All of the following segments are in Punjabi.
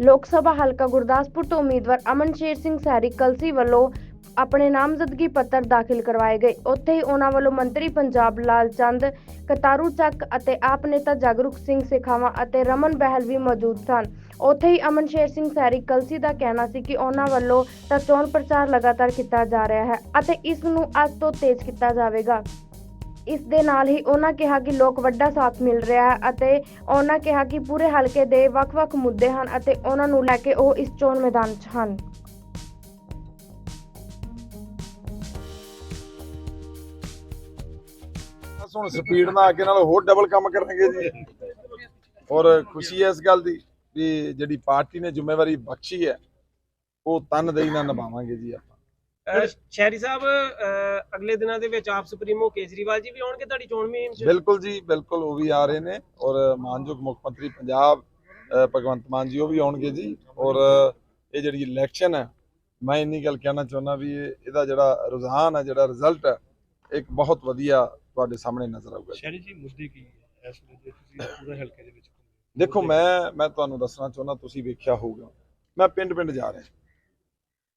ਲੋਕ ਸਭਾ ਹਲਕਾ ਗੁਰਦਾਸਪੁਰ ਤੋਂ ਉਮੀਦਵਾਰ ਅਮਨਸ਼ੇਰ ਸਿੰਘ ਸੈਰੀ ਕਲਸੀ ਵੱਲੋਂ ਆਪਣੇ ਨਾਮਜ਼ਦਗੀ ਪੱਤਰ ਦਾਖਲ ਕਰਵਾਏ ਗਏ। ਉੱਥੇ ਹੀ ਉਹਨਾਂ ਵੱਲੋਂ ਮੰਤਰੀ ਪੰਜਾਬ ਲਾਲ ਚੰਦ, ਕਤਾਰੂ ਚੱਕ ਅਤੇ ਆਪ ਨੇਤਾ ਜਾਗਰੂਕ ਸਿੰਘ ਸੇਖਾਵਾਂ ਅਤੇ ਰਮਨ ਬਹਿਲ ਵੀ ਮੌਜੂਦ ਸਨ। ਉੱਥੇ ਹੀ ਅਮਨ ਸ਼ੇਰ ਸਿੰਘ ਸੈਰੀ ਕਲਸੀ ਦਾ ਕਹਿਣਾ ਸੀ ਕਿ ਉਹਨਾਂ ਵੱਲੋਂ ਤਾਂ ਚੋਣ ਪ੍ਰਚਾਰ ਲਗਾਤਾਰ ਕੀਤਾ ਜਾ ਰਿਹਾ ਹੈ ਅਤੇ ਇਸ ਨੂੰ ਅੱਜ ਤੋਂ ਤੇਜ਼ ਕੀਤਾ ਜਾਵੇਗਾ। ਇਸ ਦੇ ਨਾਲ ਹੀ ਉਹਨਾਂ ਕਿਹਾ ਕਿ ਲੋਕ ਵੱਡਾ ਸਾਥ ਮਿਲ ਰਿਹਾ ਹੈ ਅਤੇ ਉਹਨਾਂ ਕਿਹਾ ਕਿ ਪੂਰੇ ਹਲਕੇ ਦੇ ਵੱਖ-ਵੱਖ ਮੁੱਦੇ ਹਨ ਅਤੇ ਉਹਨਾਂ ਨੂੰ ਲੈ ਕੇ ਉਹ ਇਸ ਚੋਣ ਮੈਦਾਨ 'ਚ ਹਨ। ਬਸ ਹੁਣ ਸਪੀਡ ਨਾਲ ਅੱਗੇ ਨਾਲ ਹੋਰ ਡਬਲ ਕੰਮ ਕਰਾਂਗੇ ਜੀ। ਔਰ ਖੁਸ਼ੀ ਹੈ ਇਸ ਗੱਲ ਦੀ ਵੀ ਜਿਹੜੀ ਪਾਰਟੀ ਨੇ ਜ਼ਿੰਮੇਵਾਰੀ ਬਖਸ਼ੀ ਹੈ, ਉਹ ਤਨਦੇਹੀ ਨਾਲ ਨਿਭਾਵਾਂਗੇ ਜੀ ਆਪਾਂ। ਸ਼ਹਿਰੀ ਸਾਹਿਬ ਅਗਲੇ ਦਿਨਾਂ ਦੇ ਵਿੱਚ ਆਪ ਸੁਪਰੀਮੋ ਕੇਜਰੀਵਾਲ ਜੀ ਵੀ ਆਉਣਗੇ ਤੁਹਾਡੀ ਚੋਣ ਮੁਹਿੰਮ 'ਚ? ਬਿਲਕੁਲ ਜੀ ਬਿਲਕੁਲ ਉਹ ਵੀ ਆ ਰਹੇ ਨੇ ਔਰ ਮਾਨਯੋਗ ਮੁੱਖ ਮੰਤਰੀ ਪੰਜਾਬ ਭਗਵੰਤ ਮਾਨ ਜੀ ਉਹ ਵੀ ਆਉਣਗੇ ਜੀ ਔਰ ਇਹ ਜਿਹੜੀ ਇਲੈਕਸ਼ਨ ਹੈ ਮੈਂ ਇੰਨੀ ਗੱਲ ਕਹਿਣਾ ਚਾਹੁੰਦਾ ਵੀ ਇਹ- ਇਹਦਾ ਜਿਹੜਾ ਰੁਝਾਨ ਹੈ ਜਿਹੜਾ ਰਿਜ਼ਲਟ ਹੈ ਇੱਕ ਬਹੁਤ ਵਧੀਆ ਤੁਹਾਡੇ ਸਾਹਮਣੇ ਨਜ਼ਰ ਆਊਗਾ ਸ਼ਹਿਰੀ ਜੀ ਮੁੱਦੇ ਕੀ ਹੈ? ਇਸ ਵੇਲੇ ਤੁਸੀਂ ਪੂਰੇ ਹਲਕੇ ਦੇ ਵਿੱਚ? ਦੇਖੋ ਮੈਂ ਮੈਂ ਤੁਹਾਨੂੰ ਦੱਸਣਾ ਚਾਹੁੰਦਾ ਤੁਸੀਂ ਵੇਖਿਆ ਹੋਊਗਾ। ਮੈਂ ਪਿੰਡ ਪਿੰਡ ਜਾ ਰਿਹਾ।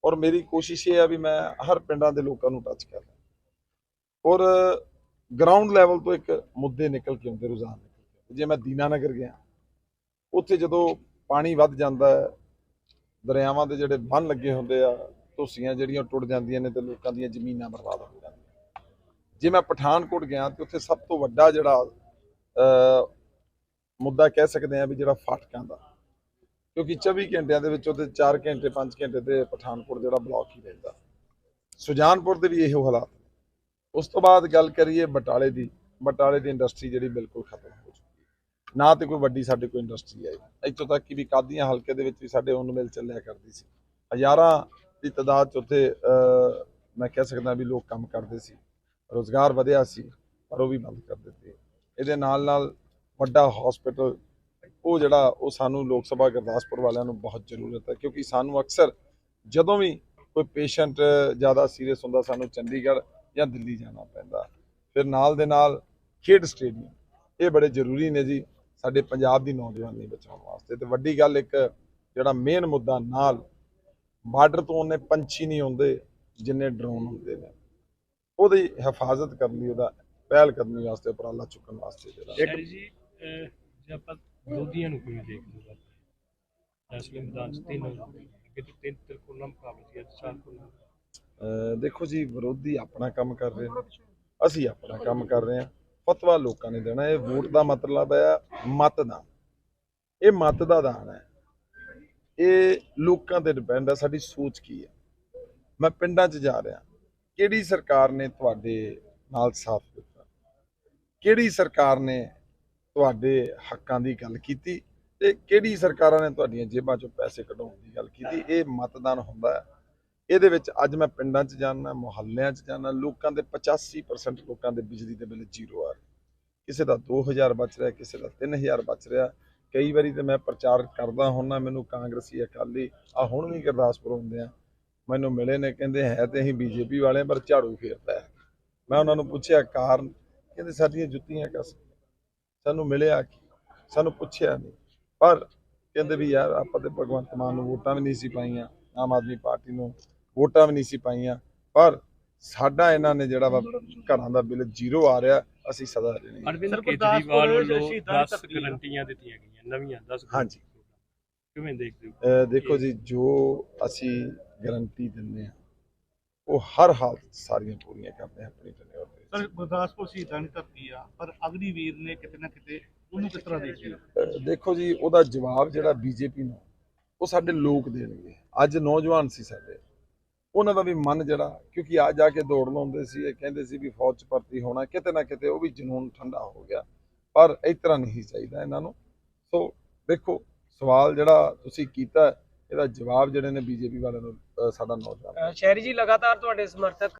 ਔਰ ਮੇਰੀ ਕੋਸ਼ਿਸ਼ ਇਹ ਆ ਵੀ ਮੈਂ ਹਰ ਪਿੰਡਾਂ ਦੇ ਲੋਕਾਂ ਨੂੰ ਟੱਚ ਕਰਾਂ ਔਰ ਗਰਾਊਂਡ ਲੈਵਲ ਤੋਂ ਇੱਕ ਮੁੱਦੇ ਨਿਕਲ ਕੇ ਆਉਂਦੇ, ਰੁਝਾਨ ਜੇ ਮੈਂ ਦੀਨਾਨਗਰ ਗਿਆ, ਉੱਥੇ ਜਦੋਂ ਪਾਣੀ ਵੱਧ ਜਾਂਦਾ ਹੈ, ਦਰਿਆਵਾਂ ਦੇ ਜਿਹੜੇ ਬੰਨ ਲੱਗੇ ਹੁੰਦੇ ਆ, ਧੁੱਸੀਆਂ ਜਿਹੜੀਆਂ ਟੁੱਟ ਜਾਂਦੀਆਂ ਨੇ ਤੇ ਲੋਕਾਂ ਦੀਆਂ ਜ਼ਮੀਨਾਂ ਬਰਬਾਦ ਹੋ ਜਾਂਦੀਆਂ ਜੇ ਮੈਂ ਪਠਾਨਕੋਟ ਗਿਆ ਤੇ ਉੱਥੇ ਸਭ ਤੋਂ ਵੱਡਾ ਜਿਹੜਾ ਮੁੱਦਾ ਕਹਿ ਸਕਦੇ ਆ ਵੀ ਜਿਹੜਾ ਫਾਟਕਾਂ ਦਾ ਕਿਉਂਕਿ 24 ਘੰਟਿਆਂ ਦੇ ਵਿੱਚ ਉਹਦੇ 4 ਘੰਟੇ 5 ਘੰਟੇ ਤੇ ਪਠਾਨਕੋਟ ਜਿਹੜਾ ਬਲੌਕ ਹੀ ਰਹਿੰਦਾ। ਸੁਜਾਨਪੁਰ ਦੇ ਵੀ ਇਹੋ ਹਾਲਾਤ ਨੇ। ਉਸ ਤੋਂ ਬਾਅਦ ਗੱਲ ਕਰੀਏ ਬਟਾਲੇ ਦੀ। ਬਟਾਲੇ ਦੀ ਇੰਡਸਟਰੀ ਜਿਹੜੀ ਬਿਲਕੁਲ ਖਤਮ ਹੋ ਚੁੱਕੀ ਹੈ। ਨਾ ਤੇ ਕੋਈ ਵੱਡੀ ਸਾਡੇ ਕੋਈ ਇੰਡਸਟਰੀ ਆਈ। ਇੱਥੋਂ ਤੱਕ ਕਿ ਵੀ ਕਾਦੀਆਂ ਹਲਕੇ ਦੇ ਵਿੱਚ ਵੀ ਸਾਡੇ ਉਨ ਮਿਲ ਚੱਲਿਆ ਕਰਦੀ ਸੀ। ਹਜ਼ਾਰਾਂ ਦੀ ਤਾਦਾਦ ਚ ਉੱਥੇ ਮੈਂ ਕਹਿ ਸਕਦਾ ਵੀ ਲੋਕ ਕੰਮ ਕਰਦੇ ਸੀ। ਰੋਜ਼ਗਾਰ ਵਧਿਆ ਸੀ, ਪਰ ਉਹ ਵੀ ਬੰਦ ਕਰ ਦਿੱਤੇ। ਇਹਦੇ ਨਾਲ ਨਾਲ ਵੱਡਾ ਹਸਪੀਟਲ ਉਹ ਜਿਹੜਾ ਉਹ ਸਾਨੂੰ ਲੋਕ ਸਭਾ ਗੁਰਦਾਸਪੁਰ ਵਾਲਿਆਂ ਨੂੰ ਬਹੁਤ ਜ਼ਰੂਰਤ ਹੈ, ਕਿਉਂਕਿ ਸਾਨੂੰ ਅਕਸਰ ਜਦੋਂ ਵੀ ਕੋਈ ਪੇਸ਼ੈਂਟ ਜ਼ਿਆਦਾ ਸੀਰੀਅਸ ਹੁੰਦਾ, ਸਾਨੂੰ ਚੰਡੀਗੜ੍ਹ ਜਾਂ ਦਿੱਲੀ ਜਾਣਾ ਪੈਂਦਾ। ਫਿਰ ਨਾਲ ਦੇ ਨਾਲ ਖੇਡ ਸਟੇਡੀਅਮ, ਇਹ ਬੜੇ ਜ਼ਰੂਰੀ ਨੇ ਜੀ ਸਾਡੇ ਪੰਜਾਬ ਦੀ ਨੌਜਵਾਨੀ ਬਚਾਉਣ ਵਾਸਤੇ। ਤੇ ਵੱਡੀ ਗੱਲ ਇੱਕ ਜਿਹੜਾ ਮੇਨ ਮੁੱਦਾ ਨਾਲ ਬਾਰਡਰ ਤੋਂ ਉਹਨੇ ਪੰਛੀ ਨਹੀਂ ਹੁੰਦੇ ਜਿੰਨੇ ਡਰੋਨ ਹੁੰਦੇ ਨੇ। ਉਹਦੀ ਹਿਫਾਜ਼ਤ ਕਰਨ ਲਈ, ਉਹਦਾ ਪਹਿਲ ਕਦਮੀ ਵਾਸਤੇ, ਉਪਰਾਲਾ ਚੁੱਕਣ ਵਾਸਤੇ ਜਿਹੜਾ। ਸ਼ਹਿਰੀ ਜੀ ਜੇ ਆਪਾਂ ਵਿਰੋਧੀਆਂ ਨੂੰ ਕੋਈ ਦੇਖ ਲਓ ਆਪਾਂ ਇਸ ਵੇਲੇ ਮੈਦਾਨ 'ਚ ਤਿੰਨ ਅੱਗੇ ਤੋਂ ਤਿੰਨ ਤਿਰਕੋਣਾ ਮੁਕਾਬਲੇ ਸੀ, ਅੱਜ ਚਾਰ ਕੋਣਾ ਦੇਖੋ ਜੀ, ਵਿਰੋਧੀ ਆਪਣਾ ਕੰਮ ਕਰ ਰਹੇ ਨੇ। ਅਸੀਂ ਆਪਣਾ ਕੰਮ ਕਰ ਰਹੇ ਹਾਂ। ਫਤਵਾ ਲੋਕਾਂ ਨੇ ਦੇਣਾ, ਇਹ ਵੋਟ ਦਾ ਮਤਲਬ ਹੈ ਮਤਦਾਨ। ਇਹ ਮਤ ਦਾ ਦਾਨ ਹੈ। ਇਹ ਲੋਕਾਂ ਤੇ ਡਿਪੈਂਡ ਹੈ, ਸਾਡੀ ਸੋਚ ਕੀ ਹੈ? ਮੈਂ ਪਿੰਡਾਂ 'ਚ ਜਾ ਰਿਹਾ। ਕਿਹੜੀ ਸਰਕਾਰ ਨੇ ਤੁਹਾਡੇ ਨਾਲ ਸਾਥ ਦਿੱਤਾ? ਕਿਹੜੀ ਸਰਕਾਰ ਨੇ ਤੁਹਾਡੇ ਹੱਕਾਂ ਦੀ ਗੱਲ ਕੀਤੀ ਤੇ ਕਿਹੜੀ ਸਰਕਾਰਾਂ ਨੇ ਤੁਹਾਡੀਆਂ ਜੇਬਾਂ 'ਚੋਂ ਪੈਸੇ ਕਢਾਉਣ ਦੀ ਗੱਲ ਕੀਤੀ? ਇਹ ਮਤਦਾਨ ਹੁੰਦਾ ਹੈ। ਇਹਦੇ ਵਿੱਚ ਅੱਜ ਮੈਂ ਪਿੰਡਾਂ 'ਚ ਜਾਣਾ ਮੁਹੱਲਿਆਂ 'ਚ ਜਾਣਾ ਲੋਕਾਂ ਦੇ 85% ਲੋਕਾਂ ਦੇ ਬਿਜਲੀ ਦੇ ਬਿੱਲ ਜ਼ੀਰੋ ਆ ਰਹੇ। ਕਿਸੇ ਦਾ 2000 ਬਚ ਰਿਹਾ, ਕਿਸੇ ਦਾ 3000 ਬਚ ਰਿਹਾ। ਕਈ ਵਾਰੀ ਤੇ ਮੈਂ ਪ੍ਰਚਾਰ ਕਰਦਾ ਹੁੰਨਾ ਮੈਨੂੰ ਕਾਂਗਰਸੀ ਅਕਾਲੀ, ਆ ਹੁਣ ਵੀ ਗੁਰਦਾਸਪੁਰ ਹੁੰਦੇ ਆ, ਮੈਨੂੰ ਮਿਲੇ ਨੇ, ਕਹਿੰਦੇ ਹੈ ਤੇ ਅਸੀਂ ਬੀਜੇਪੀ ਵਾਲੇ ਪਰ ਝਾੜੂ ਫੇਰਦਾ ਹੈ। ਮੈਂ ਉਹਨਾਂ ਨੂੰ ਪੁੱਛਿਆ, ਕਾਰਨ? ਕਹਿੰਦੇ, ਸਾਡੀਆਂ ਜੁੱਤੀਆਂ ਕਸ ਸਾਨੂੰ ਮਿਲਿਆ ਕੀ? ਸਾਨੂੰ ਪੁੱਛਿਆ ਨਹੀਂ। ਪਰ ਕਹਿੰਦੇ ਵੀ ਯਾਰ ਆਪਾਂ ਤੇ ਭਗਵੰਤ ਮਾਨ ਨੂੰ ਵੋਟਾਂ ਵੀ ਨਹੀਂ ਸੀ ਪਾਈਆਂ ਆਮ ਆਦਮੀ ਪਾਰਟੀ ਨੂੰ ਵੋਟਾਂ ਵੀ ਨਹੀਂ ਸੀ ਪਾਈਆਂ। ਪਰ ਸਾਡਾ ਇਹਨਾਂ ਨੇ ਜਿਹੜਾ ਵਾ ਘਰਾਂ ਦਾ ਬਿੱਲ ਜ਼ੀਰੋ ਆ ਰਿਹਾ ਅਸੀਂ ਸਦਾ ਰਹੇ ਅਰਵਿੰਦ ਸਰ, ਕੇਜਰੀਵਾਲ ਵੱਲੋਂ ਸ਼ਹੀਦਾਂ 10 ਦੀ ਤਕਰੀਰ। ਗਰੰਟੀਆਂ ਦਿੱਤੀਆਂ ਗਈਆਂ ਨਵੀਆਂ 10 ਹਾਂਜੀ। ਕਿਵੇਂ ਦੇਖਦੇ ਹੋ? ਦੇਖੋ ਜੀ ਜੋ ਅਸੀਂ ਗਰੰਟੀ ਦਿੰਦੇ ਆ ਉਹ ਹਰ ਹਾਲਤ ਸਾਰੀਆਂ ਪੂਰੀਆਂ ਕਰਦੇ ਆ ਆਪਣੀ ਵਿੱਚ। ਗੁਰਦਾਸਪੁਰ ਸ਼ਹੀਦਾਂ ਦੀ ਧਰਤੀ ਆ ਪਰ ਅਗਨੀਵੀਰ ਨੇ ਕਿਤੇ ਨਾ ਕਿਤੇ ਉਹਨੂੰ ਕਿਸ ਤਰ੍ਹਾਂ ਅਹ ਦੇਖੋ ਜੀ ਉਹਦਾ ਜਵਾਬ ਜਿਹੜਾ ਬੀਜੇਪੀ ਨੂੰ ਉਹ ਸਾਡੇ ਲੋਕ ਦੇਣਗੇ। ਅੱਜ ਨੌਜਵਾਨ ਸੀ ਸਾਡੇ। ਉਹਨਾਂ ਦਾ ਵੀ ਮਨ ਜਿਹੜਾ ਕਿਉਂਕਿ ਆ ਜਾ ਕੇ ਦੌੜ ਲਾਉਂਦੇ ਸੀ ਇਹ ਕਹਿੰਦੇ ਸੀ ਵੀ ਫੌਜ 'ਚ ਭਰਤੀ ਹੋਣਾ ਕਿਤੇ ਨਾ ਕਿਤੇ ਉਹ ਵੀ ਜਨੂਨ ਠੰਡਾ ਹੋ ਗਿਆ। ਪਰ ਇਸ ਤਰ੍ਹਾਂ ਨਹੀਂ ਚਾਹੀਦਾ ਇਹਨਾਂ ਨੂੰ। ਸੋ ਦੇਖੋ ਸਵਾਲ ਜਿਹੜਾ ਤੁਸੀਂ ਕੀਤਾ ਇਹਦਾ ਜਵਾਬ ਜਿਹੜੇ ਨੇ ਬੀਜੇਪੀ ਵਾਲਿਆਂ ਨੂੰ ਸਾਡਾ ਨੌਜਵਾਨ। ਸ਼ਹਿਰੀ ਜੀ ਲਗਾਤਾਰ ਤੁਹਾਡੇ ਸਮਰਥਕ